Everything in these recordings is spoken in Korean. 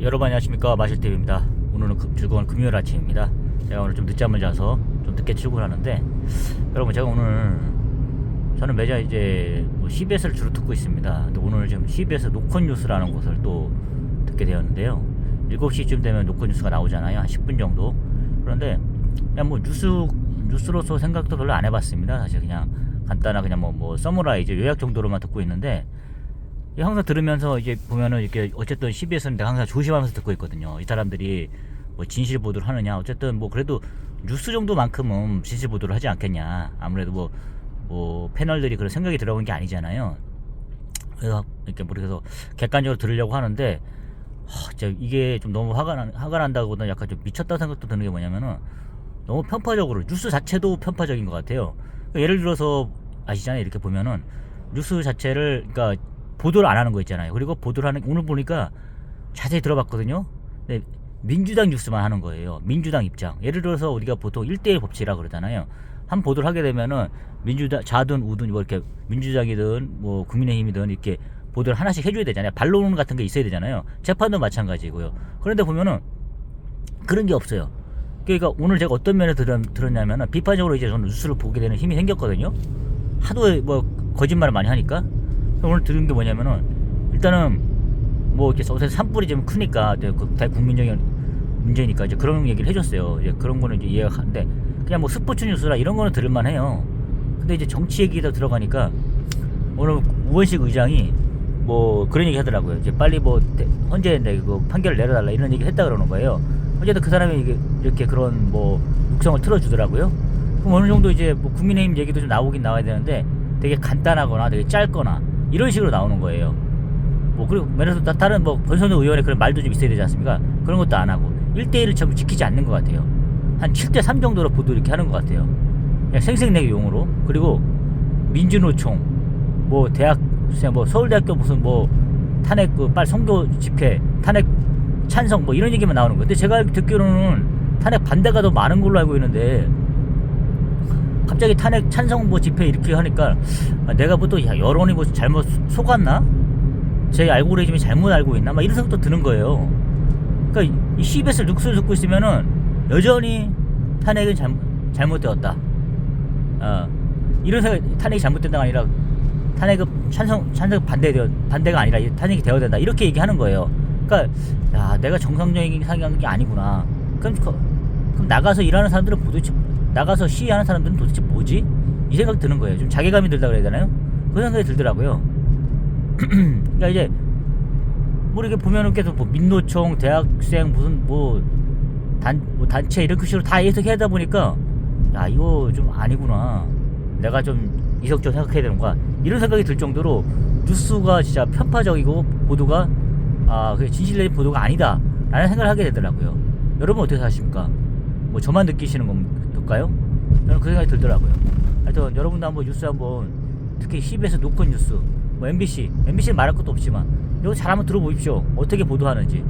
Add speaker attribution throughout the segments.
Speaker 1: 여러분 안녕하십니까? 마실TV입니다. 오늘은 그- 즐거운 금요일 아침입니다. 제가 오늘 좀 늦잠을 자서 좀 늦게 출근하는데 여러분 제가 오늘 저는 매장 이제 뭐 CBS를 주로 듣고 있습니다. 근데 오늘 지금 CBS 노컷 뉴스라는 곳을 또 듣게 되었는데요. 7시쯤 되면 노컷 뉴스가 나오잖아요. 한 10분 정도. 그런데 그냥 뭐 뉴스 뉴스로서 생각도 별로 안 해봤습니다. 사실 그냥 간단한 그냥 뭐, 뭐 서머라이즈 요약 정도로만 듣고 있는데 이 항상 들으면서 이제 보면은 이렇게 어쨌든 CBS는 내가 항상 조심하면서 듣고 있거든요. 이 사람들이 뭐 진실 보도를 하느냐. 어쨌든 뭐 그래도 뉴스 정도만큼은 진실 보도를 하지 않겠냐. 아무래도 뭐, 뭐 패널들이 그런 생각이 들어온 게 아니잖아요. 그래서 이렇게 뭐 그래서 객관적으로 들으려고 하는데 하, 진짜 이게 좀 너무 화가 난, 화가 난다고보다 약간 좀 미쳤다 생각도 드는 게 뭐냐면은 너무 편파적으로 뉴스 자체도 편파적인 것 같아요. 그러니까 예를 들어서 아시잖아요. 이렇게 보면은 뉴스 자체를 그러니까 보도를 안 하는 거 있잖아요. 그리고 보도를 하는 오늘 보니까 자세히 들어봤거든요. 근데 민주당 뉴스만 하는 거예요. 민주당 입장. 예를 들어서 우리가 보통 1대1 법칙이라 그러잖아요. 한 보도를 하게 되면은 민주당 좌든 우든 뭐 이렇게 민주당이든 뭐 국민의힘이든 이렇게 보도를 하나씩 해줘야 되잖아요. 반론 같은 게 있어야 되잖아요. 재판도 마찬가지고요. 그런데 보면은 그런 게 없어요. 그러니까 오늘 제가 어떤 면에 들었, 들었냐면은 비판적으로 이제 저는 뉴스를 보게 되는 힘이 생겼거든요. 하도 뭐 거짓말을 많이 하니까 오늘 들은 게 뭐냐면은 일단은 뭐 이렇게 어제 산불이 좀 크니까 이제 그 문제니까 이제 그런 얘기를 해줬어요. 이제 그런 거는 이제 이해가 가는데 그냥 뭐 스포츠 뉴스라 이런 거는 들을만 해요. 근데 이제 정치 얘기가 들어가니까 오늘 우원식 의장이 뭐 그런 얘기 하더라고요. 이제 빨리 뭐 대- 헌재 내그 판결을 내려달라 이런 얘기 했다 그러는 거예요. 어쨌든 그 사람이 이게 이렇게 그런 뭐 육성을 틀어주더라고요. 그럼 어느 정도 이제 뭐 국민의힘 얘기도 좀 나오긴 나와야 되는데 되게 간단하거나 되게 짧거나 이런 식으로 나오는 거예요. 뭐 그리고 다- 다른 뭐 권선우 의원의 그런 말도 좀 있어야 되지 않습니까? 그런 것도 안 하고 1대1을 전부 지키지 않는 것 같아요. 한 7대3 정도로 보도 이렇게 하는 것 같아요. 그냥 생색내기 용으로. 그리고 민주노총, 뭐 대학생, 뭐 서울대학교 무슨 뭐 탄핵 그빨 선교 집회, 탄핵 찬성 뭐 이런 얘기만 나오는. 근데 제가 듣기로는 탄핵 반대가 더 많은 걸로 알고 있는데 갑자기 탄핵 찬성 뭐 집회 이렇게 하니까 아, 내가 뭐또 여론이 뭐 잘못 속았나? 제 알고리즘이 잘못 알고 있나? 막 이런 생각도 드는 거예요. 그러니까 이 CBS 뉴스를 듣고 있으면은 여전히 탄핵은 잘못, 잘못되었다. 어, 이런 생각, 탄핵이 잘못된다가 아니라 탄핵은 찬성, 찬성 반대되어, 반대가 아니라 이 탄핵이 되어야 된다. 이렇게 얘기하는 거예요. 그러니까, 야, 내가 정상적인 게 아니구나. 그럼, 그- 그럼 나가서 일하는 사람들은 도대체, 나가서 시위하는 사람들은 도대체 뭐지? 이 생각 드는 거예요. 좀 자괴감이 들다 그래야 되나요? 그 생각이 들더라고요. 그러니까 이제 뭐 이렇게 보면은 계속 뭐 민노총, 대학생 무슨 뭐 단 뭐 단체 이렇게 식으로 다 해석하다 보니까 야 이거 좀 아니구나. 내가 좀 이석적으로 생각해야 되는구나. 이런 생각이 들 정도로 뉴스가 진짜 편파적이고 보도가 아 그게 진실된 보도가 아니다라는 생각을 하게 되더라고요. 여러분 어떻게 사십니까? 뭐 저만 느끼시는 건가요? 저는 그 생각이 들더라고요. 하여튼 여러분도 한번 뉴스 한번 특히 CBS 노컷 뉴스, 뭐 MBC, MBC는 말할 것도 없지만 이거 잘 한번 들어보십시오. 어떻게 보도하는지.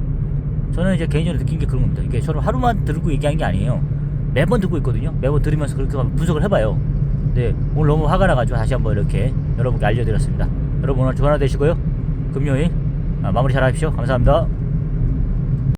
Speaker 1: 저는 이제 개인적으로 느낀 게 그런 겁니다. 이게 저는 하루만 들고 얘기한 게 아니에요. 매번 듣고 있거든요. 매번 들으면서 그렇게 분석을 해봐요. 근데 오늘 너무 화가 나가지고 다시 한번 이렇게 여러분께 알려드렸습니다. 여러분 오늘 좋은 하루 되시고요. 금요일 아, 마무리 잘 하십시오. 감사합니다.